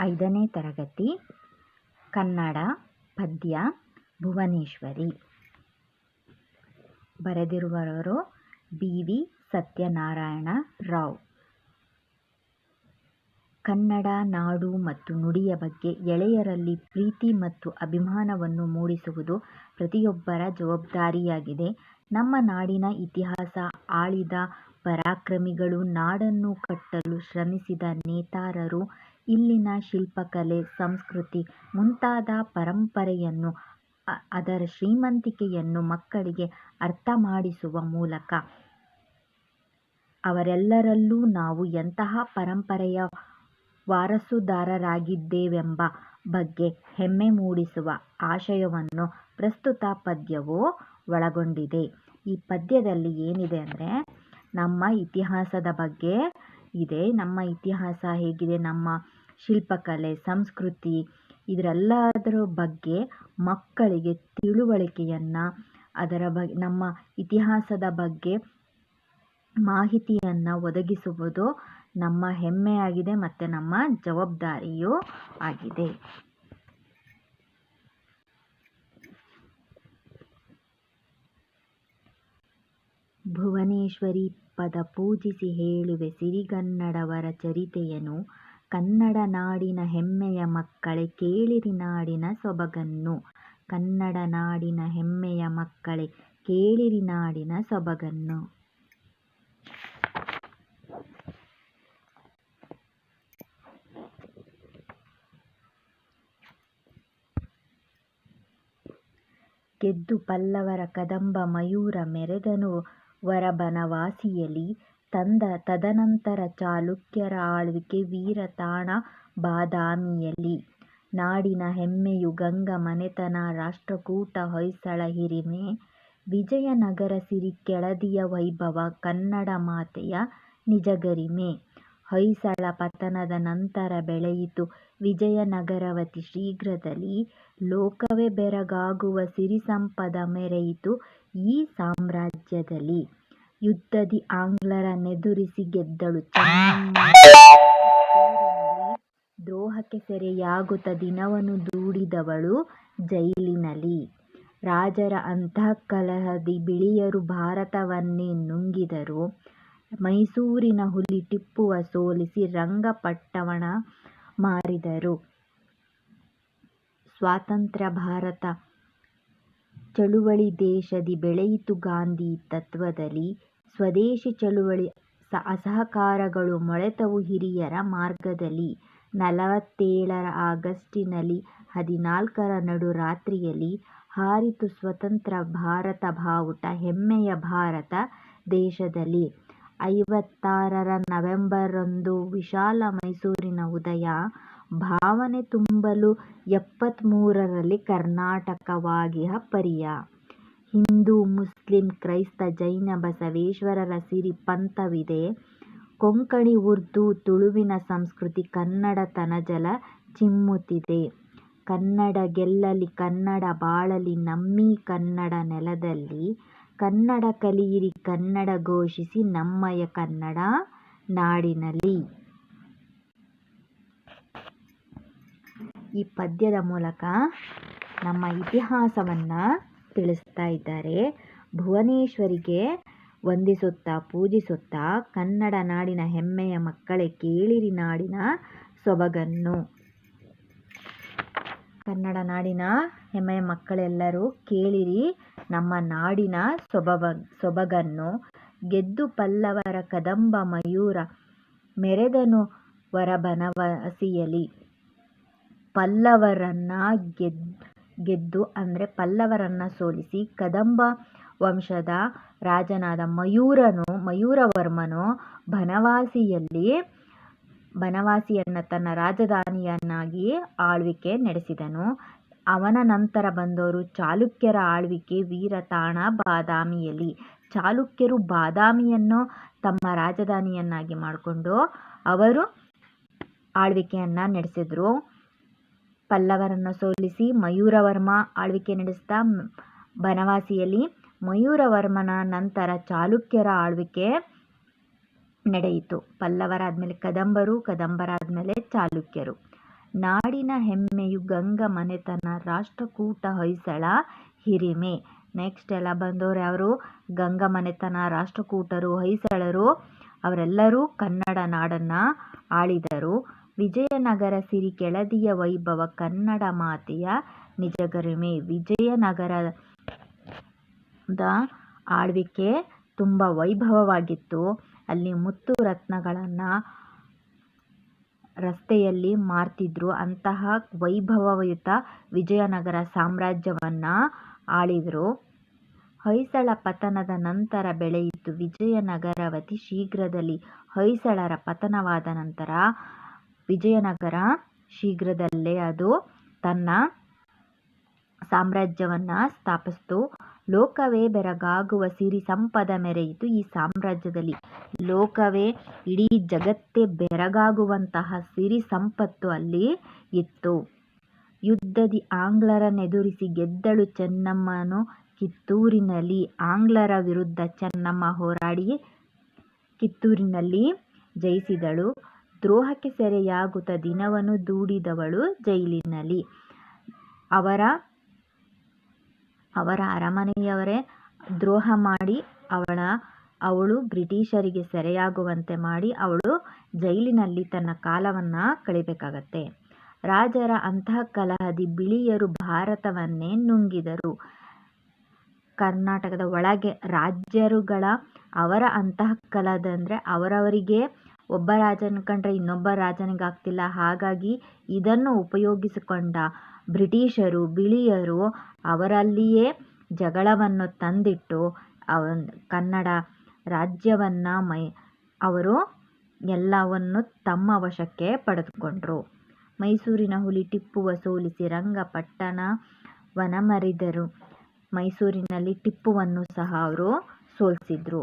ಐದನೇ ತರಗತಿ ಕನ್ನಡ ಪದ್ಯ ಭುವನೇಶ್ವರಿ ಬರೆದಿರುವವರು ಬಿ ವಿ ಸತ್ಯನಾರಾಯಣ ರಾವ್ ಕನ್ನಡ ನಾಡು ಮತ್ತು ನುಡಿಯ ಬಗ್ಗೆ ಎಳೆಯರಲ್ಲಿ ಪ್ರೀತಿ ಮತ್ತು ಅಭಿಮಾನವನ್ನು ಮೂಡಿಸುವುದು ಪ್ರತಿಯೊಬ್ಬರ ಜವಾಬ್ದಾರಿಯಾಗಿದೆ. ನಮ್ಮ ನಾಡಿನ ಇತಿಹಾಸ ಆಳಿದ ಪರಾಕ್ರಮಿಗಳು, ನಾಡನ್ನು ಕಟ್ಟಲು ಶ್ರಮಿಸಿದ ನೇತಾರರು, ಇಲ್ಲಿನ ಶಿಲ್ಪಕಲೆ, ಸಂಸ್ಕೃತಿ ಮುಂತಾದ ಪರಂಪರೆಯನ್ನು, ಅದರ ಶ್ರೀಮಂತಿಕೆಯನ್ನು ಮಕ್ಕಳಿಗೆ ಅರ್ಥ ಮಾಡಿಸುವ ಮೂಲಕ ಅವರೆಲ್ಲರಲ್ಲೂ ನಾವು ಎಂತಹ ಪರಂಪರೆಯ ವಾರಸುದಾರರಾಗಿದ್ದೇವೆಂಬ ಬಗ್ಗೆ ಹೆಮ್ಮೆ ಮೂಡಿಸುವ ಆಶಯವನ್ನು ಪ್ರಸ್ತುತ ಪದ್ಯವು ಒಳಗೊಂಡಿದೆ. ಈ ಪದ್ಯದಲ್ಲಿ ಏನಿದೆ ಅಂದರೆ ನಮ್ಮ ಇತಿಹಾಸದ ಬಗ್ಗೆ ಇದೆ. ನಮ್ಮ ಇತಿಹಾಸ ಹೇಗಿದೆ, ನಮ್ಮ ಶಿಲ್ಪಕಲೆ, ಸಂಸ್ಕೃತಿ ಇದರೆಲ್ಲದರ ಬಗ್ಗೆ ಮಕ್ಕಳಿಗೆ ತಿಳುವಳಿಕೆಯನ್ನು, ಅದರ ಬ ನಮ್ಮ ಇತಿಹಾಸದ ಬಗ್ಗೆ ಮಾಹಿತಿಯನ್ನು ಒದಗಿಸುವುದು ನಮ್ಮ ಹೆಮ್ಮೆಯಾಗಿದೆ ಮತ್ತು ನಮ್ಮ ಜವಾಬ್ದಾರಿಯೂ ಆಗಿದೆ. ಭುವನೇಶ್ವರಿ ಪದ ಪೂಜಿಸಿ ಹೇಳುವೆ ಸಿರಿಗನ್ನಡವರ ಚರಿತೆಯನ್ನು, ಕನ್ನಡ ನಾಡಿನ ಹೆಮ್ಮೆಯ ಮಕ್ಕಳೇ ಕೇಳಿರಿ ನಾಡಿನ ಸೊಬಗನ್ನು. ಕನ್ನಡ ನಾಡಿನ ಹೆಮ್ಮೆಯ ಮಕ್ಕಳೇ ಕೇಳಿರಿ ನಾಡಿನ ಸೊಬಗನ್ನು. ಗೆದ್ದು ಪಲ್ಲವರ ಕದಂಬ ಮಯೂರ ಮೆರೆದನು ವರಬನವಾಸಿಯಲಿ, ತಂದ ತದನಂತರ ಚಾಲುಕ್ಯರ ಆಳ್ವಿಕೆ ವೀರತಾಣ ಬಾದಾಮಿಯಲ್ಲಿ. ನಾಡಿನ ಹೆಮ್ಮೆಯು ಗಂಗ ಮನೆತನ ರಾಷ್ಟ್ರಕೂಟ ಹೊಯ್ಸಳ ಹಿರಿಮೆ, ವಿಜಯನಗರ ಸಿರಿ ಕೆಳದಿಯ ವೈಭವ ಕನ್ನಡ ಮಾತೆಯ ನಿಜಗರಿಮೆ. ಹೊಯ್ಸಳ ಪತನದ ನಂತರ ಬೆಳೆಯಿತು ವಿಜಯನಗರವತಿ ಶೀಘ್ರದಲ್ಲಿ ಲೋಕವೇ ಬೆರಗಾಗುವ ಸಿರಿಸಂಪದ ಮೆರೆಯಿತು ಈ ಸಾಮ್ರಾಜ್ಯದಲಿ. ಯುದ್ಧದಿ ಆಂಗ್ಲರ ನೆದುರಿಸಿ ಗೆದ್ದಳು ದ್ರೋಹಕ್ಕೆ ಸೆರೆಯಾಗುತ್ತ ದಿನವನ್ನು ದೂಡಿದವಳು ಜೈಲಿನಲ್ಲಿ. ರಾಜರ ಅಂತಃಕಲಹದಿ ಬಿಳಿಯರು ಭಾರತವನ್ನೇ ನುಂಗಿದರು, ಮೈಸೂರಿನ ಹುಲಿ ಟಿಪ್ಪುವ ಸೋಲಿಸಿ ರಂಗಪಟ್ಟಣ ಮಾರಿದರು. ಸ್ವಾತಂತ್ರ್ಯ ಭಾರತ ಚಳುವಳಿ ದೇಶದಿ ಬೆಳೆಯಿತು ಗಾಂಧಿ ತತ್ವದಲಿ, ಸ್ವದೇಶಿ ಚಳುವಳಿ ಅಸಹಕಾರಗಳು ಮೊಳೆತವು ಹಿರಿಯರ ಮಾರ್ಗದಲ್ಲಿ. ನಲವತ್ತೇಳರ ಆಗಸ್ಟಿನಲಿ ಹದಿನಾಲ್ಕರ ನಡು ರಾತ್ರಿಯಲಿ, ಹಾರಿತು ಸ್ವತಂತ್ರ ಭಾರತ ಬಾವುಟ ಹೆಮ್ಮೆಯ ಭಾರತ ದೇಶದಲ್ಲಿ. ಐವತ್ತಾರರ ನವೆಂಬರರಂದು ವಿಶಾಲ ಮೈಸೂರಿನ ಉದಯ, ಭಾವನೆ ತುಂಬಲು ಎಪ್ಪತ್ಮೂರರಲ್ಲಿ ಕರ್ನಾಟಕವಾಗಿಹ ಪರಿಯ. ಹಿಂದೂ ಮುಸ್ಲಿಂ ಕ್ರೈಸ್ತ ಜೈನ ಬಸವೇಶ್ವರರ ಸಿರಿ ಪಂಥವಿದೆ, ಕೊಂಕಣಿ ಉರ್ದು ತುಳುವಿನ ಸಂಸ್ಕೃತಿ ಕನ್ನಡ ತನಜಲ ಚಿಮ್ಮುತ್ತಿದೆ. ಕನ್ನಡ ಗೆಲ್ಲಲಿ ಕನ್ನಡ ಬಾಳಲಿ ನಮ್ಮೀ ಕನ್ನಡ ನೆಲದಲ್ಲಿ, ಕನ್ನಡ ಕಲಿಯಿರಿ ಕನ್ನಡ ಘೋಷಿಸಿ ನಮ್ಮಯ ಕನ್ನಡ ನಾಡಿನಲ್ಲಿ. ಈ ಪದ್ಯದ ಮೂಲಕ ನಮ್ಮ ಇತಿಹಾಸವನ್ನು ತಿಳಿಸ್ತಾ ಇದ್ದಾರೆ. ಭುವನೇಶ್ವರಿಗೆ ವಂದಿಸುತ್ತಾ, ಪೂಜಿಸುತ್ತಾ, ಕನ್ನಡ ನಾಡಿನ ಹೆಮ್ಮೆಯ ಮಕ್ಕಳೇ ಕೇಳಿರಿ ನಾಡಿನ ಸೊಬಗನ್ನು. ಕನ್ನಡ ನಾಡಿನ ಹೆಮ್ಮೆಯ ಮಕ್ಕಳೆಲ್ಲರೂ ಕೇಳಿರಿ ನಮ್ಮ ನಾಡಿನ ಸೊಬಗನ್ನು. ಗೆದ್ದು ಪಲ್ಲವರ ಕದಂಬ ಮಯೂರ ಮೆರೆದನು ವರಬನವಾಸಿಯಲಿ. ಪಲ್ಲವರನ್ನ ಗೆದ್ದು ಅಂದರೆ ಪಲ್ಲವರನ್ನ ಸೋಲಿಸಿ, ಕದಂಬ ವಂಶದ ರಾಜನಾದ ಮಯೂರನು ಮಯೂರವರ್ಮನು ಬನವಾಸಿಯಲ್ಲಿ ಬನವಾಸಿಯನ್ನು ತನ್ನ ರಾಜಧಾನಿಯನ್ನಾಗಿ ಆಳ್ವಿಕೆ ನಡೆಸಿದನು. ಅವನ ನಂತರ ಬಂದವರು ಚಾಲುಕ್ಯರ ಆಳ್ವಿಕೆ ವೀರತಾಣ ಬಾದಾಮಿಯಲ್ಲಿ ಚಾಲುಕ್ಯರು ಬಾದಾಮಿಯನ್ನು ತಮ್ಮ ರಾಜಧಾನಿಯನ್ನಾಗಿ ಮಾಡಿಕೊಂಡು ಅವರು ಆಳ್ವಿಕೆಯನ್ನು ನಡೆಸಿದರು. ಪಲ್ಲವರನ್ನು ಸೋಲಿಸಿ ಮಯೂರವರ್ಮ ಆಳ್ವಿಕೆ ನಡೆಸಿದ ಬನವಾಸಿಯಲ್ಲಿ. ಮಯೂರವರ್ಮನ ನಂತರ ಚಾಲುಕ್ಯರ ಆಳ್ವಿಕೆ ನಡೆಯಿತು. ಪಲ್ಲವರಾದ್ಮೇಲೆ ಕದಂಬರು, ಕದಂಬರಾದ್ಮೇಲೆ ಚಾಲುಕ್ಯರು. ನಾಡಿನ ಹೆಮ್ಮೆಯು ಗಂಗ ಮನೆತನ ರಾಷ್ಟ್ರಕೂಟ ಹೊಯ್ಸಳ ಹಿರಿಮೆ ನೆಕ್ಸ್ಟ್ ಎಲ್ಲ ಬಂದವರು ಯಾರು ಗಂಗ ಮನೆತನ ರಾಷ್ಟ್ರಕೂಟರು ಹೊಯ್ಸಳರು ಅವರೆಲ್ಲರೂ ಕನ್ನಡ ನಾಡನ್ನು ಆಳಿದರು ವಿಜಯನಗರ ಸಿರಿ ಕೆಳದಿಯ ವೈಭವ ಕನ್ನಡ ಮಾತೆಯ ನಿಜಗರಿಮೆ. ವಿಜಯನಗರದ ಆಳ್ವಿಕೆ ತುಂಬ ವೈಭವವಾಗಿತ್ತು. ಅಲ್ಲಿ ಮುತ್ತು ರತ್ನಗಳನ್ನು ರಸ್ತೆಯಲ್ಲಿ ಮಾರ್ತಿದ್ರು. ಅಂತಹ ವೈಭವಯುತ ವಿಜಯನಗರ ಸಾಮ್ರಾಜ್ಯವನ್ನು ಆಳಿದ್ರು. ಹೊಯ್ಸಳ ಪತನದ ನಂತರ ಬೆಳೆಯಿತು ವಿಜಯನಗರವತಿ ಶೀಘ್ರದಲ್ಲಿ. ಹೊಯ್ಸಳರ ಪತನವಾದ ನಂತರ ವಿಜಯನಗರ ಶೀಘ್ರದಲ್ಲೇ ಅದು ತನ್ನ ಸಾಮ್ರಾಜ್ಯವನ್ನು ಸ್ಥಾಪಿಸಿತು. ಲೋಕವೇ ಬೆರಗಾಗುವ ಸಿರಿ ಸಂಪದ ಮೆರೆಯಿತು ಈ ಸಾಮ್ರಾಜ್ಯದಲ್ಲಿ. ಲೋಕವೇ ಇಡೀ ಜಗತ್ತೇ ಬೆರಗಾಗುವಂತಹ ಸಿರಿ ಸಂಪತ್ತು ಅಲ್ಲಿ ಇತ್ತು. ಯುದ್ಧದಿ ಆಂಗ್ಲರನ್ನೆದುರಿಸಿ ಗೆದ್ದಳು ಚೆನ್ನಮ್ಮನು ಕಿತ್ತೂರಿನಲ್ಲಿ. ಆಂಗ್ಲರ ವಿರುದ್ಧ ಚೆನ್ನಮ್ಮ ಹೋರಾಡಿ ಕಿತ್ತೂರಿನಲ್ಲಿ ಜಯಿಸಿದಳು. ದ್ರೋಹಕ್ಕೆ ಸೆರೆಯಾಗುತ್ತ ದಿನವನ್ನು ದೂಡಿದವಳು ಜೈಲಿನಲ್ಲಿ. ಅವರ ಅವರ ಅರಮನೆಯವರೇ ದ್ರೋಹ ಮಾಡಿ ಅವಳ, ಅವಳು ಬ್ರಿಟಿಷರಿಗೆ ಸೆರೆಯಾಗುವಂತೆ ಮಾಡಿ ಅವಳು ಜೈಲಿನಲ್ಲಿ ತನ್ನ ಕಾಲವನ್ನು ಕಳಿಬೇಕಾಗತ್ತೆ. ರಾಜರ ಅಂತಃಕಲಹದಿ ಬಿಳಿಯರು ಭಾರತವನ್ನೇ ನುಂಗಿದರು. ಕರ್ನಾಟಕದ ಒಳಗೆ ರಾಜ್ಯರುಗಳ ಅವರ ಅಂತಃಕಲಹದಂದ್ರೆ ಅವರವರಿಗೆ ಒಬ್ಬ ರಾಜನ ಕಂಡ್ರೆ ಇನ್ನೊಬ್ಬ ರಾಜನಿಗಾಗ್ತಿಲ್ಲ ಹಾಗಾಗಿ ಇದನ್ನು ಉಪಯೋಗಿಸಿಕೊಂಡ ಬ್ರಿಟಿಷರು, ಬಿಳಿಯರು ಅವರಲ್ಲಿಯೇ ಜಗಳವನ್ನು ತಂದಿಟ್ಟು ಕನ್ನಡ ರಾಜ್ಯವನ್ನು ಮೈ, ಅವರು ಎಲ್ಲವನ್ನು ತಮ್ಮ ವಶಕ್ಕೆ ಪಡೆದುಕೊಂಡರು. ಮೈಸೂರಿನ ಹುಲಿ ಟಿಪ್ಪುವ ಸೋಲಿಸಿ ರಂಗಪಟ್ಟಣವನಮರಿದರು ಮೈಸೂರಿನಲ್ಲಿ ಟಿಪ್ಪುವನ್ನು ಸಹ ಅವರು ಸೋಲಿಸಿದ್ರು.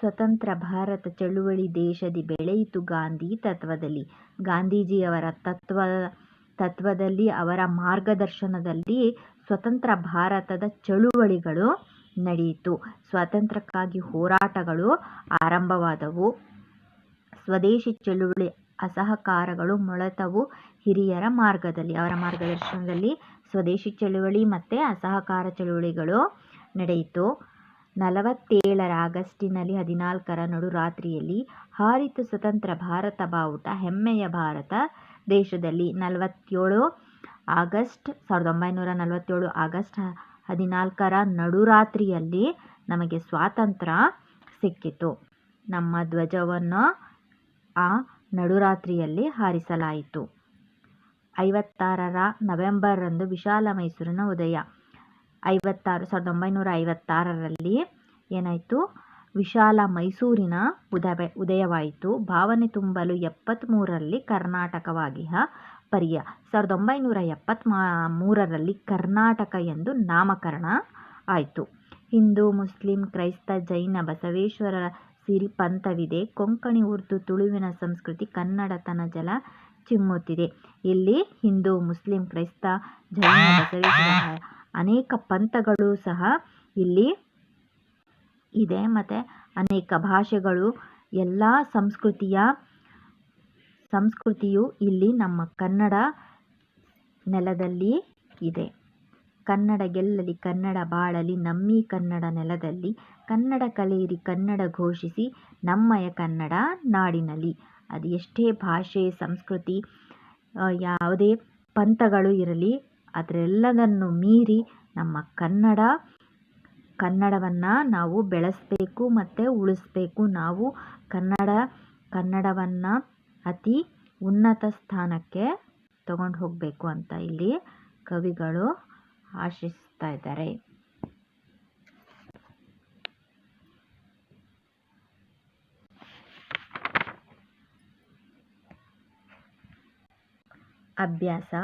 ಸ್ವತಂತ್ರ ಭಾರತ ಚಳುವಳಿ ದೇಶದಿ ಬೆಳೆಯಿತು ಗಾಂಧಿ ತತ್ವದಲ್ಲಿ. ಗಾಂಧೀಜಿಯವರ ತತ್ವ, ತತ್ವದಲ್ಲಿ, ಅವರ ಮಾರ್ಗದರ್ಶನದಲ್ಲಿ ಸ್ವತಂತ್ರ ಭಾರತದ ಚಳುವಳಿಗಳು ನಡೆಯಿತು. ಸ್ವಾತಂತ್ರ್ಯಕ್ಕಾಗಿ ಹೋರಾಟಗಳು ಆರಂಭವಾದವು. ಸ್ವದೇಶಿ ಚಳುವಳಿ ಅಸಹಕಾರಗಳು ಮೊಳೆತವು ಹಿರಿಯರ ಮಾರ್ಗದಲ್ಲಿ, ಅವರ ಮಾರ್ಗದರ್ಶನದಲ್ಲಿ ಸ್ವದೇಶಿ ಚಳುವಳಿ ಮತ್ತು ಅಸಹಕಾರ ಚಳುವಳಿಗಳು ನಡೆಯಿತು. ನಲವತ್ತೇಳರ ಆಗಸ್ಟಿನಲ್ಲಿ ಹದಿನಾಲ್ಕರ ನಡುರಾತ್ರಿಯಲ್ಲಿ ಹಾರಿತು ಸ್ವತಂತ್ರ ಭಾರತ ಬಾವುಟ ಹೆಮ್ಮೆಯ ಭಾರತ ದೇಶದಲ್ಲಿ ನಲವತ್ತೇಳು ಆಗಸ್ಟ್ ಸಾವಿರದ ಒಂಬೈನೂರ ನಲವತ್ತೇಳು ಆಗಸ್ಟ್ ಹದಿನಾಲ್ಕರ ನಡುರಾತ್ರಿಯಲ್ಲಿ ನಮಗೆ ಸ್ವಾತಂತ್ರ್ಯ ಸಿಕ್ಕಿತು. ನಮ್ಮ ಧ್ವಜವನ್ನು ಆ ನಡುರಾತ್ರಿಯಲ್ಲಿ ಹಾರಿಸಲಾಯಿತು. ಐವತ್ತಾರರ ನವೆಂಬರ್ರಂದು ವಿಶಾಲ ಮೈಸೂರಿನ ಉದಯ. ಐವತ್ತಾರು, ಸಾವಿರದ ಒಂಬೈನೂರ ಐವತ್ತಾರರಲ್ಲಿ ಏನಾಯಿತು? ವಿಶಾಲ ಮೈಸೂರಿನ ಉದಯ ಉದಯವಾಯಿತು. ಭಾವನೆ ತುಂಬಲು ಎಪ್ಪತ್ತ್ಮೂರರಲ್ಲಿ ಕರ್ನಾಟಕವಾಗಿ ಪರಿಯ. ಸಾವಿರದ ಒಂಬೈನೂರ ಎಪ್ಪತ್ತ್ ಮೂರರಲ್ಲಿ ಕರ್ನಾಟಕ ಎಂದು ನಾಮಕರಣ ಆಯಿತು. ಹಿಂದೂ, ಮುಸ್ಲಿಂ, ಕ್ರೈಸ್ತ, ಜೈನ ಬಸವೇಶ್ವರರ ಸಿರಿ ಪಂಥವಿದೆ. ಕೊಂಕಣಿ, ಉರ್ದು, ತುಳುವಿನ ಸಂಸ್ಕೃತಿ, ಕನ್ನಡತನ ಜಲ ಚಿಮ್ಮುತ್ತಿದೆ. ಇಲ್ಲಿ ಹಿಂದೂ, ಮುಸ್ಲಿಂ, ಕ್ರೈಸ್ತ, ಜೈನ, ಬಸವೇಶ್ವರ ಅನೇಕ ಪಂಥಗಳು ಸಹ ಇಲ್ಲಿ ಇದೆ. ಮತ್ತು ಅನೇಕ ಭಾಷೆಗಳು, ಎಲ್ಲ ಸಂಸ್ಕೃತಿಯ, ಸಂಸ್ಕೃತಿಯು ಇಲ್ಲಿ ನಮ್ಮ ಕನ್ನಡ ನೆಲದಲ್ಲಿ ಇದೆ. ಕನ್ನಡ ಗೆಲ್ಲಲಿ, ಕನ್ನಡ ಬಾಳಲಿ, ನಮ್ಮೀ ಕನ್ನಡ ನೆಲದಲ್ಲಿ. ಕನ್ನಡ ಕಲಿಯಿರಿ, ಕನ್ನಡ ಘೋಷಿಸಿ, ನಮ್ಮಯ ಕನ್ನಡ ನಾಡಿನಲ್ಲಿ. ಅದು ಎಷ್ಟೇ ಭಾಷೆ, ಸಂಸ್ಕೃತಿ ಯಾವುದೇ ಪಂಥಗಳು ಇರಲಿ ಅದರೆಲ್ಲದನ್ನು ಮೀರಿ ನಮ್ಮ ಕನ್ನಡ, ಕನ್ನಡವನ್ನು ನಾವು ಬೆಳೆಸಬೇಕು ಮತ್ತು ಉಳಿಸ್ಬೇಕು. ನಾವು ಕನ್ನಡ, ಕನ್ನಡವನ್ನು ಅತಿ ಉನ್ನತ ಸ್ಥಾನಕ್ಕೆ ತಗೊಂಡು ಹೋಗಬೇಕು ಅಂತ ಇಲ್ಲಿ ಕವಿಗಳು ಆಶಿಸ್ತಾ ಇದ್ದಾರೆ. ಅಭ್ಯಾಸ.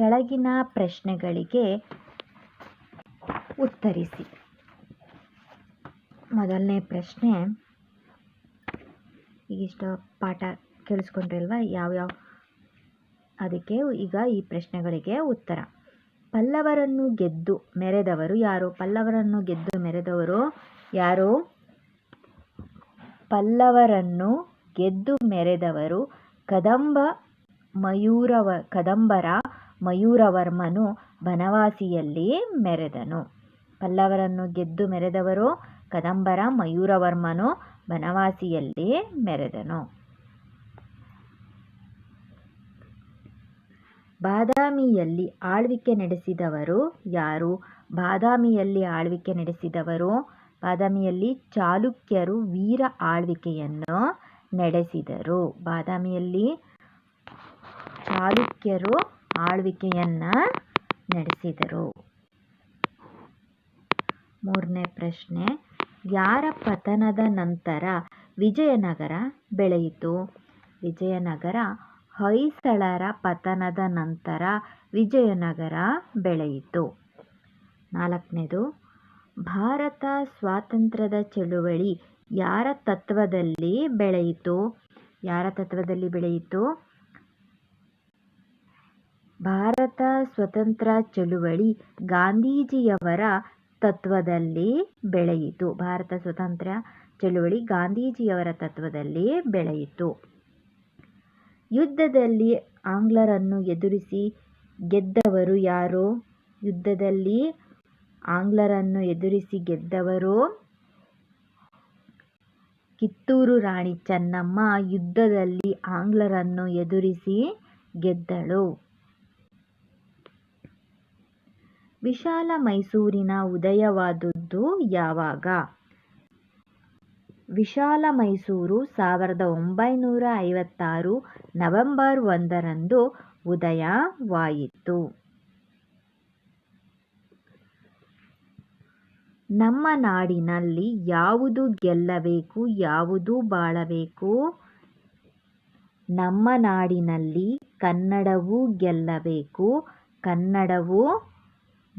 ಕೆಳಗಿನ ಪ್ರಶ್ನೆಗಳಿಗೆ ಉತ್ತರಿಸಿ. ಮೊದಲನೇ ಪ್ರಶ್ನೆ, ಈಗಿಷ್ಟು ಪಾಠ ಕೇಳಿಸ್ಕೊಂಡ್ರಲ್ವ? ಯಾವ್ಯಾವ ಅದಕ್ಕೆ ಈಗ ಈ ಪ್ರಶ್ನೆಗಳಿಗೆ ಉತ್ತರ. ಪಲ್ಲವರನ್ನು ಗೆದ್ದು ಮೆರೆದವರು ಯಾರು? ಪಲ್ಲವರನ್ನು ಗೆದ್ದು ಮೆರೆದವರು ಯಾರು? ಪಲ್ಲವರನ್ನು ಗೆದ್ದು ಮೆರೆದವರು ಕದಂಬ ಮಯೂರವ, ಕದಂಬರ ಮಯೂರವರ್ಮನು ಬನವಾಸಿಯಲ್ಲಿ ಮೆರೆದನು. ಪಲ್ಲವರನ್ನು ಗೆದ್ದು ಮೆರೆದವರು? ಕದಂಬರ ಮಯೂರವರ್ಮನು ಬನವಾಸಿಯಲ್ಲಿ ಮೆರೆದನು. ಬಾದಾಮಿಯಲ್ಲಿ ಆಳ್ವಿಕೆ ನಡೆಸಿದವರು ಯಾರು? ಬಾದಾಮಿಯಲ್ಲಿ ಆಳ್ವಿಕೆ ನಡೆಸಿದವರು? ಬಾದಾಮಿಯಲ್ಲಿ ಚಾಲುಕ್ಯರು ವೀರ ಆಳ್ವಿಕೆಯನ್ನು ನಡೆಸಿದರು. ಬಾದಾಮಿಯಲ್ಲಿ ಚಾಲುಕ್ಯರು ಆಳ್ವಿಕೆಯನ್ನ ನಡೆಸಿದರು. ಮೂರನೇ ಪ್ರಶ್ನೆ, ಯಾರ ಪತನದ ನಂತರ ವಿಜಯನಗರ ಬೆಳೆಯಿತು? ವಿಜಯನಗರ ಹೊಯ್ಸಳರ ಪತನದ ನಂತರ ವಿಜಯನಗರ ಬೆಳೆಯಿತು. ನಾಲ್ಕನೇದು, ಭಾರತ ಸ್ವಾತಂತ್ರ್ಯದ ಚಳುವಳಿ ಯಾರ ತತ್ವದಲ್ಲಿ ಬೆಳೆಯಿತು? ಯಾರ ತತ್ವದಲ್ಲಿ ಬೆಳೆಯಿತು? ಭಾರತ ಸ್ವತಂತ್ರ ಚಳುವಳಿ ಗಾಂಧೀಜಿಯವರ ತತ್ವದಲ್ಲಿ ಬೆಳೆಯಿತು. ಭಾರತ ಸ್ವತಂತ್ರ ಚಳುವಳಿ ಗಾಂಧೀಜಿಯವರ ತತ್ವದಲ್ಲಿ ಬೆಳೆಯಿತು. ಯುದ್ಧದಲ್ಲಿ ಆಂಗ್ಲರನ್ನು ಎದುರಿಸಿ ಗೆದ್ದವರು ಯಾರು? ಯುದ್ಧದಲ್ಲಿ ಆಂಗ್ಲರನ್ನು ಎದುರಿಸಿ ಗೆದ್ದವರು ಕಿತ್ತೂರು ರಾಣಿ ಚೆನ್ನಮ್ಮ. ಯುದ್ಧದಲ್ಲಿ ಆಂಗ್ಲರನ್ನು ಎದುರಿಸಿ ಗೆದ್ದಳು. ವಿಶಾಲ ಮೈಸೂರಿನ ಉದಯವಾದದ್ದು ಯಾವಾಗ? ವಿಶಾಲ ಮೈಸೂರು ಸಾವಿರದ ಒಂಬೈನೂರ ಐವತ್ತಾರು ನವೆಂಬರ್ ಒಂದರಂದು ಉದಯವಾಯಿತು. ನಮ್ಮ ನಾಡಿನಲ್ಲಿ ಯಾವುದು ಗೆಲ್ಲಬೇಕು, ಯಾವುದು ಬಾಳಬೇಕು? ನಮ್ಮ ನಾಡಿನಲ್ಲಿ ಕನ್ನಡವು ಗೆಲ್ಲಬೇಕು, ಕನ್ನಡವೂ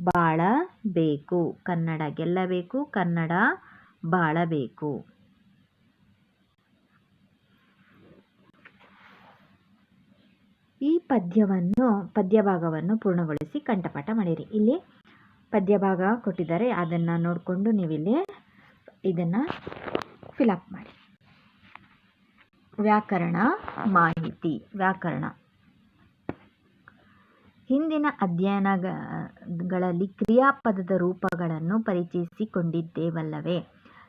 ಬಾಳಬೇಕು. ಕನ್ನಡ ಗೆಲ್ಲಬೇಕು, ಕನ್ನಡ ಬಾಳಬೇಕು. ಈ ಪದ್ಯವನ್ನು, ಪದ್ಯಭಾಗವನ್ನು ಪೂರ್ಣಗೊಳಿಸಿ ಕಂಠಪಾಠ ಮಾಡಿರಿ. ಇಲ್ಲಿ ಪದ್ಯಭಾಗ ಕೊಟ್ಟಿದ್ದಾರೆ. ಅದನ್ನು ನೋಡಿಕೊಂಡು ನೀವಿಲ್ಲಿ ಇದನ್ನು ಫಿಲಪ್ ಮಾಡಿ. ವ್ಯಾಕರಣ ಮಾಹಿತಿ. ವ್ಯಾಕರಣ. ಹಿಂದಿನ ಅಧ್ಯಯನಗಳಲ್ಲಿ ಕ್ರಿಯಾಪದದ ರೂಪಗಳನ್ನು ಪರಿಚಯಿಸಿಕೊಂಡಿದ್ದೇವಲ್ಲವೇ?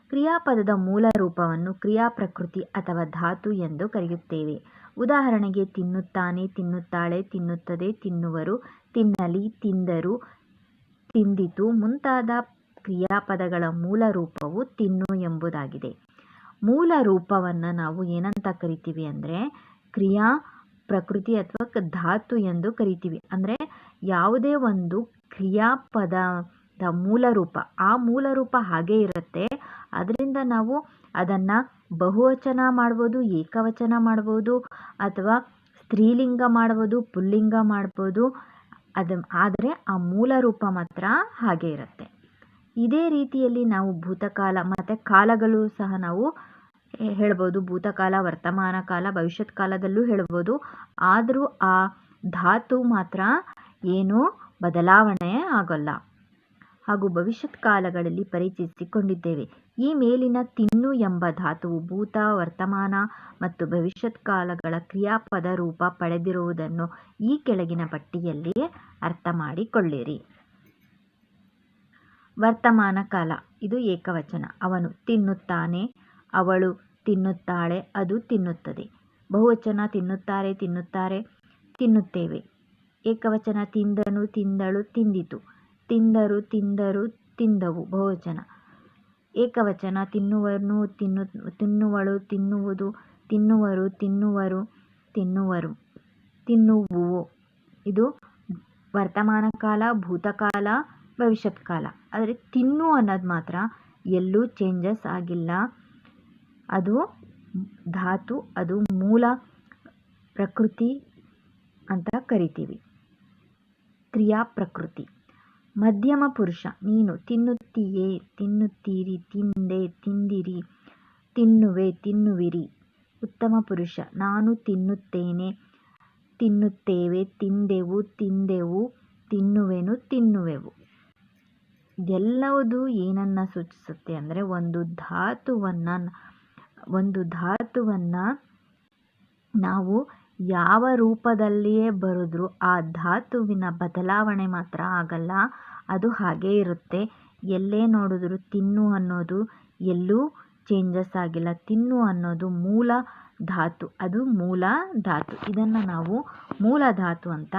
ಕ್ರಿಯಾಪದದ ಮೂಲ ರೂಪವನ್ನು ಕ್ರಿಯಾಪ್ರಕೃತಿ ಅಥವಾ ಧಾತು ಎಂದು ಕರೆಯುತ್ತೇವೆ. ಉದಾಹರಣೆಗೆ, ತಿನ್ನುತ್ತಾನೆ, ತಿನ್ನುತ್ತಾಳೆ, ತಿನ್ನುತ್ತದೆ, ತಿನ್ನುವರು, ತಿನ್ನಲಿ, ತಿಂದರು, ತಿಂದಿತು ಮುಂತಾದ ಕ್ರಿಯಾಪದಗಳ ಮೂಲ ರೂಪವು ತಿನ್ನು ಎಂಬುದಾಗಿದೆ. ಮೂಲ ರೂಪವನ್ನು ನಾವು ಏನಂತ ಕರಿತೀವಿ ಅಂದರೆ, ಕ್ರಿಯಾ ಪ್ರಕೃತಿ ಅಥವಾ ಧಾತು ಎಂದು ಕರಿತೀವಿ. ಅಂದರೆ ಯಾವುದೇ ಒಂದು ಕ್ರಿಯಾಪದದ ಮೂಲ ರೂಪ, ಆ ಮೂಲ ರೂಪ ಹಾಗೇ ಇರುತ್ತೆ. ಅದರಿಂದ ನಾವು ಅದನ್ನು ಬಹುವಚನ ಮಾಡ್ಬೋದು, ಏಕವಚನ ಮಾಡ್ಬೋದು, ಅಥವಾ ಸ್ತ್ರೀಲಿಂಗ ಮಾಡ್ಬೋದು, ಪುಲ್ಲಿಂಗ ಮಾಡ್ಬೋದು, ಅದು ಆದರೆ ಆ ಮೂಲ ರೂಪ ಮಾತ್ರ ಹಾಗೆ ಇರುತ್ತೆ. ಇದೇ ರೀತಿಯಲ್ಲಿ ನಾವು ಭೂತಕಾಲ ಮತ್ತು ಕಾಲಗಳು ಸಹ ನಾವು ಹೇಳ್ಬೋದು. ಭೂತಕಾಲ, ವರ್ತಮಾನ ಕಾಲ, ಭವಿಷ್ಯತ್ ಕಾಲದಲ್ಲೂ ಹೇಳ್ಬೋದು. ಆದರೂ ಆ ಧಾತು ಮಾತ್ರ ಏನು ಬದಲಾವಣೆ ಆಗೋಲ್ಲ. ಹಾಗೂ ಭವಿಷ್ಯತ್ ಕಾಲಗಳಲ್ಲಿ ಪರಿಚಯಿಸಿಕೊಂಡಿದ್ದೇವೆ. ಈ ಮೇಲಿನ ತಿನ್ನು ಎಂಬ ಧಾತುವು ಭೂತ, ವರ್ತಮಾನ ಮತ್ತು ಭವಿಷ್ಯತ್ ಕಾಲಗಳ ಕ್ರಿಯಾಪದ ರೂಪ ಪಡೆದಿರುವುದನ್ನು ಈ ಕೆಳಗಿನ ಪಟ್ಟಿಯಲ್ಲಿ ಅರ್ಥ ಮಾಡಿಕೊಳ್ಳಿರಿ. ವರ್ತಮಾನ ಕಾಲ, ಇದು ಏಕವಚನ. ಅವನು ತಿನ್ನುತ್ತಾನೆ ಅವಳು ತಿನ್ನುತ್ತಾಳೆ, ಅದು ತಿನ್ನುತ್ತದೆ. ಬಹುವಚನ ತಿನ್ನುತ್ತಾರೆ ತಿನ್ನುತ್ತಾರೆ, ತಿನ್ನುತ್ತೇವೆ. ಏಕವಚನ ತಿಂದನು, ತಿಂದಳು, ತಿಂದಿತು. ತಿಂದರು ತಿಂದರು, ತಿಂದವು. ಬಹುವಚನ. ಏಕವಚನ ತಿನ್ನುವನು, ತಿನ್ನು, ತಿನ್ನುವಳು, ತಿನ್ನುವುದು, ತಿನ್ನುವರು ತಿನ್ನುವರು ತಿನ್ನುವರು, ತಿನ್ನುವುವು. ಇದು ವರ್ತಮಾನ ಕಾಲ ಭೂತಕಾಲ ಭವಿಷ್ಯತ್ ಕಾಲ. ಆದರೆ ತಿನ್ನು ಅನ್ನೋದು ಮಾತ್ರ ಎಲ್ಲೂ ಚೇಂಜಸ್ ಆಗಿಲ್ಲ. ಅದು ಧಾತು, ಅದು ಮೂಲ ಪ್ರಕೃತಿ ಅಂತ ಕರಿತೀವಿ. ಕ್ರಿಯಾ ಪ್ರಕೃತಿ. ಮಧ್ಯಮ ಪುರುಷ, ನೀನು ತಿನ್ನುತ್ತೀಯೇ, ತಿನ್ನುತ್ತೀರಿ, ತಿಂದೆ, ತಿಂದಿರಿ, ತಿನ್ನುವೆ, ತಿನ್ನುವಿರಿ. ಉತ್ತಮ ಪುರುಷ, ನಾನು ತಿನ್ನುತ್ತೇನೆ, ತಿನ್ನುತ್ತೇವೆ, ತಿಂದೆವು ತಿಂದೆವು, ತಿನ್ನುವೆನು, ತಿನ್ನುವೆವು. ಎಲ್ಲವುದು ಏನನ್ನು ಸೂಚಿಸುತ್ತೆ ಅಂದರೆ ಒಂದು ಧಾತುವನ್ನು ಒಂದು ಧಾತುವನ್ನು ನಾವು ಯಾವ ರೂಪದಲ್ಲಿಯೇ ಬರೆದ್ರೂ ಆ ಧಾತುವಿನ ಬದಲಾವಣೆ ಮಾತ್ರ ಆಗಲ್ಲ. ಅದು ಹಾಗೇ ಇರುತ್ತೆ. ಎಲ್ಲೇ ನೋಡಿದ್ರು ತಿನ್ನು ಅನ್ನೋದು ಎಲ್ಲೂ ಚೇಂಜಸ್ ಆಗಿಲ್ಲ. ತಿನ್ನು ಅನ್ನೋದು ಮೂಲ ಧಾತು. ಅದು ಮೂಲ ಧಾತು. ಇದನ್ನು ನಾವು ಮೂಲ ಧಾತು ಅಂತ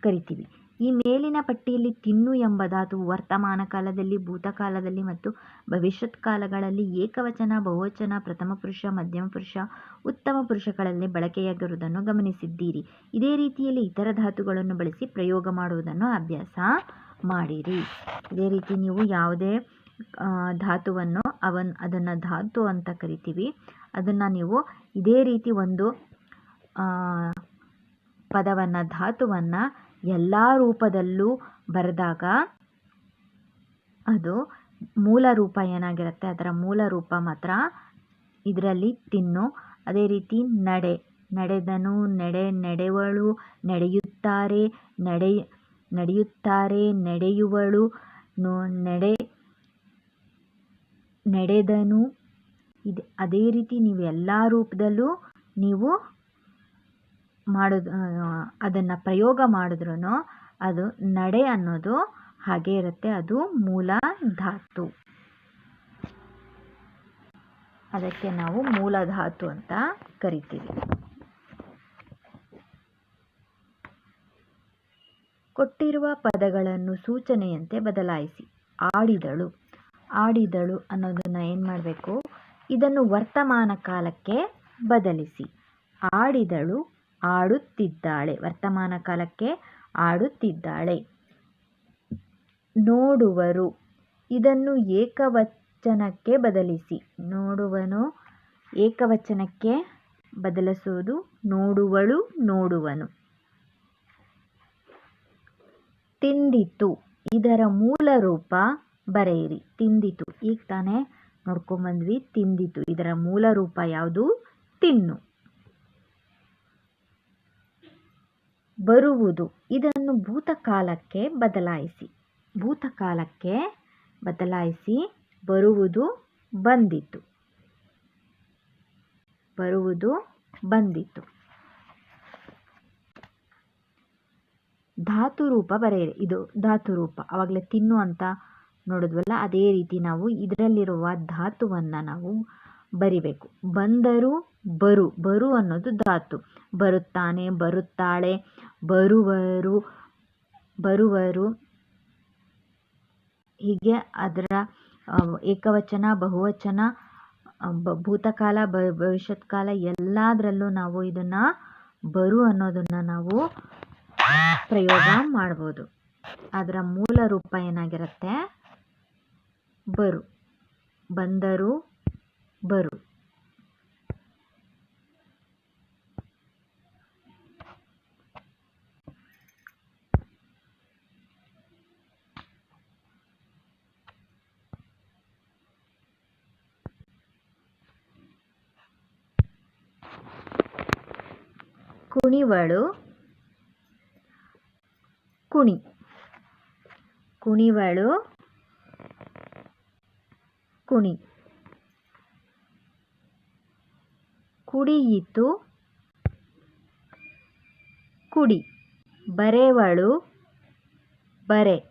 ಕರಿತೀವಿ. ಈ ಮೇಲಿನ ಪಟ್ಟಿಯಲ್ಲಿ ತಿನ್ನು ಎಂಬ ಧಾತು ವರ್ತಮಾನ ಕಾಲದಲ್ಲಿ ಭೂತಕಾಲದಲ್ಲಿ ಮತ್ತು ಭವಿಷ್ಯತ್ ಕಾಲಗಳಲ್ಲಿ ಏಕವಚನ, ಬಹುವಚನ, ಪ್ರಥಮ ಪುರುಷ, ಮಧ್ಯಮ ಪುರುಷ, ಉತ್ತಮ ಪುರುಷಗಳಲ್ಲಿ ಬಳಕೆಯಾಗಿರುವುದನ್ನು ಗಮನಿಸಿದ್ದೀರಿ. ಇದೇ ರೀತಿಯಲ್ಲಿ ಇತರ ಧಾತುಗಳನ್ನು ಬಳಸಿ ಪ್ರಯೋಗ ಮಾಡುವುದನ್ನು ಅಭ್ಯಾಸ ಮಾಡಿರಿ. ಇದೇ ರೀತಿ ನೀವು ಯಾವುದೇ ಧಾತುವನ್ನು ಅವನ್, ಅದನ್ನು ಧಾತು ಅಂತ ಕರಿತೀವಿ. ಅದನ್ನು ನೀವು ಇದೇ ರೀತಿ ಒಂದು ಪದವನ್ನು, ಧಾತುವನ್ನು ಎಲ್ಲ ರೂಪದಲ್ಲೂ ಬರೆದಾಗ ಅದು ಮೂಲ ರೂಪ ಏನಾಗಿರುತ್ತೆ? ಅದರ ಮೂಲ ರೂಪ ಮಾತ್ರ ಇದರಲ್ಲಿ ತಿನ್ನು. ಅದೇ ರೀತಿ ನಡೆ. ನಡೆದನು, ನಡೆ, ನಡೆವಳು, ನಡೆಯುತ್ತಾರೆ, ನಡೆ, ನಡೆಯುತ್ತಾರೆ, ನಡೆಯುವಳು ನಡೆ, ನಡೆದನು. ಇದು. ಅದೇ ರೀತಿ ನೀವು ಎಲ್ಲ ರೂಪದಲ್ಲೂ ನೀವು ಮಾಡೋದು ಅದನ್ನು ಪ್ರಯೋಗ ಮಾಡಿದ್ರೂ ಅದು ನಡೆ ಅನ್ನೋದು ಹಾಗೆ ಇರುತ್ತೆ. ಅದು ಮೂಲ ಧಾತು. ಅದಕ್ಕೆ ನಾವು ಮೂಲ ಧಾತು ಅಂತ ಕರಿತೀವಿ. ಕೊಟ್ಟಿರುವ ಪದಗಳನ್ನು ಸೂಚನೆಯಂತೆ ಬದಲಾಯಿಸಿ. ಆಡಿದಳು. ಆಡಿದಳು ಅನ್ನೋದನ್ನು ಏನು ಮಾಡಬೇಕು? ಇದನ್ನು ವರ್ತಮಾನ ಕಾಲಕ್ಕೆ ಬದಲಿಸಿ. ಆಡಿದಳು ಆಡುತ್ತಿದ್ದಾಳೆ. ವರ್ತಮಾನ ಕಾಲಕ್ಕೆ ಆಡುತ್ತಿದ್ದಾಳೆ. ನೋಡುವರು, ಇದನ್ನು ಏಕವಚನಕ್ಕೆ ಬದಲಿಸಿ. ನೋಡುವನು, ಏಕವಚನಕ್ಕೆ ಬದಲಿಸುವುದು, ನೋಡುವಳು, ನೋಡುವನು. ತಿಂದಿತು, ಇದರ ಮೂಲ ರೂಪ ಬರೆಯಿರಿ. ತಿಂದಿತು, ಈಗ ತಾನೇ ನೋಡ್ಕೊಂಡ್ಬಂದ್ವಿ ತಿಂದಿತು, ಇದರ ಮೂಲ ರೂಪ ಯಾವುದು? ತಿನ್ನು. ಬರುವುದು. ಇದನ್ನು ಭೂತಕಾಲಕ್ಕೆ ಬದಲಾಯಿಸಿ. ಭೂತಕಾಲಕ್ಕೆ ಬದಲಾಯಿಸಿ ಬರುವುದು ಬಂದಿತು. ಬರುವುದು ಬಂದಿತು. ಧಾತು ರೂಪ ಬರೆಯಿರಿ. ಇದು ಧಾತು ರೂಪ ಆವಾಗಲೇ ತಿನ್ನು ಅಂತ ನೋಡಿದ್ವಲ್ಲ, ಅದೇ ರೀತಿ ನಾವು ಇದರಲ್ಲಿರುವ ಧಾತುವನ್ನು ನಾವು ಬರಿಬೇಕು. ಬಂದರು ಬರು. ಬರು ಅನ್ನೋದು ಧಾತು. ಬರುತ್ತಾನೆ, ಬರುತ್ತಾಳೆ ಬರುವರು ಬರುವರು. ಹೀಗೆ ಅದರ ಏಕವಚನ, ಬಹುವಚನ ಭೂತಕಾಲ ಭವಿಷ್ಯತ್ ಕಾಲ ಎಲ್ಲದರಲ್ಲೂ ನಾವು ಇದನ್ನು ಬರು ಅನ್ನೋದನ್ನು ನಾವು ಪ್ರಯೋಗ ಮಾಡ್ಬೋದು. ಅದರ ಮೂಲ ರೂಪ ಏನಾಗಿರುತ್ತೆ? ಬರು. ಬಂದರು, ಬರು. ಕುಣಿವಳು. ಕುಣಿ. ಕುಣಿವಳು. ಕುಣಿ. ಕುಡಿಯಿತು. ಕುಡಿ. ಬರೆವಳು. ಬರೆ.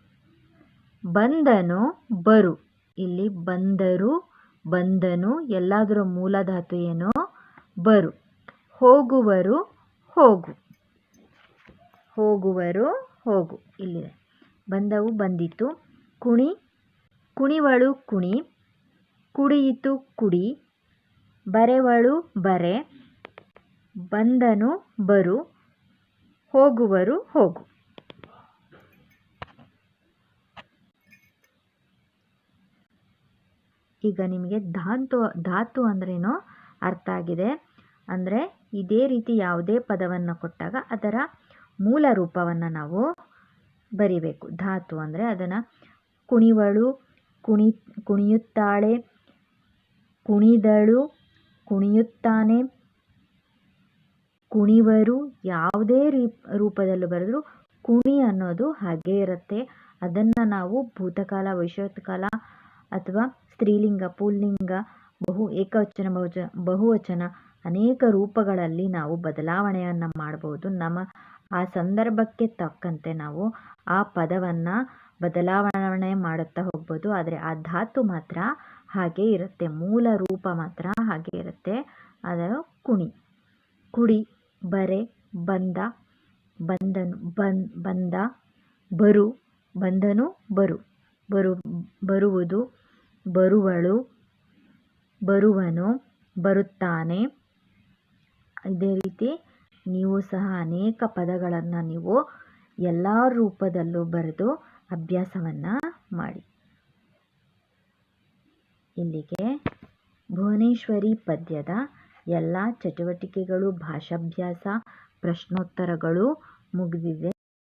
ಬಂದನು, ಬರು. ಇಲ್ಲಿ ಬಂದರು, ಬಂದನು, ಎಲ್ಲಾದರೂ ಮೂಲಧಾತು ಏನು, ಬರು. ಹೋಗುವರು ಹೋಗು. ಹೋಗುವರು ಹೋಗು. ಇಲ್ಲಿದೆ. ಬಂದವು ಬಂದಿತು. ಕುಣಿ, ಕುಣಿವಳು ಕುಣಿ, ಕುಡಿಯಿತು ಕುಡಿ, ಬರೆವಳು ಬರೆ, ಬಂದನು ಬರು, ಹೋಗುವರು ಹೋಗು. ಈಗ ನಿಮಗೆ ಧಾತು ಧಾತು ಅಂದ್ರೇನೋ ಅರ್ಥ ಆಗಿದೆ? ಅಂದರೆ ಇದೇ ರೀತಿ ಯಾವುದೇ ಪದವನ್ನು ಕೊಟ್ಟಾಗ ಅದರ ಮೂಲ ರೂಪವನ್ನು ನಾವು ಬರಿಬೇಕು. ಧಾತು ಅಂದರೆ ಅದನ್ನು ಕುಣಿವಳು, ಕುಣಿ, ಕುಣಿಯುತ್ತಾಳೆ, ಕುಣಿದಳು, ಕುಣಿಯುತ್ತಾನೆ, ಕುಣಿವರು ಯಾವುದೇ ರೀ ರೂಪದಲ್ಲೂ ಬರೆದರೂ ಕುಣಿ ಅನ್ನೋದು ಹಾಗೆ ಇರುತ್ತೆ. ಅದನ್ನು ನಾವು ಭೂತಕಾಲ ಕಾಲ ಅಥವಾ ಸ್ತ್ರೀಲಿಂಗ, ಪುಲ್ಲಿಂಗ, ಬಹು ಏಕವಚನ, ಬಹುಚ, ಬಹುವಚನ ಅನೇಕ ರೂಪಗಳಲ್ಲಿ ನಾವು ಬದಲಾವಣೆಯನ್ನು ಮಾಡ್ಬೋದು. ನಮ್ಮ, ಆ ಸಂದರ್ಭಕ್ಕೆ ತಕ್ಕಂತೆ ನಾವು ಆ ಪದವನ್ನು ಬದಲಾವಣೆ ಮಾಡುತ್ತಾ ಹೋಗ್ಬೋದು. ಆದರೆ ಆ ಧಾತು ಮಾತ್ರ ಹಾಗೆ ಇರುತ್ತೆ. ಮೂಲ ರೂಪ ಮಾತ್ರ ಹಾಗೆ ಇರುತ್ತೆ. ಅದರ ಕುಣಿ. ಕುಡಿ, ಬರೆ, ಬಂದ, ಬಂದನು ಬಂದ, ಬರು, ಬಂದನು, ಬರು. ಬರು, ಬರುವುದು, ಬರುವಳು, ಬರುವನು, ಬರುತ್ತಾನೆ. ಇದೇ ರೀತಿ ನೀವು ಸಹ ಅನೇಕ ಪದಗಳನ್ನು ನೀವು ಎಲ್ಲ ರೂಪದಲ್ಲೂ ಬರೆದು ಅಭ್ಯಾಸವನ್ನು ಮಾಡಿ. ಇಲ್ಲಿಗೆ ಭುವನೇಶ್ವರಿ ಪದ್ಯದ ಎಲ್ಲ ಚಟುವಟಿಕೆಗಳು, ಭಾಷಾಭ್ಯಾಸ, ಪ್ರಶ್ನೋತ್ತರಗಳು ಮುಗಿದಿದೆ.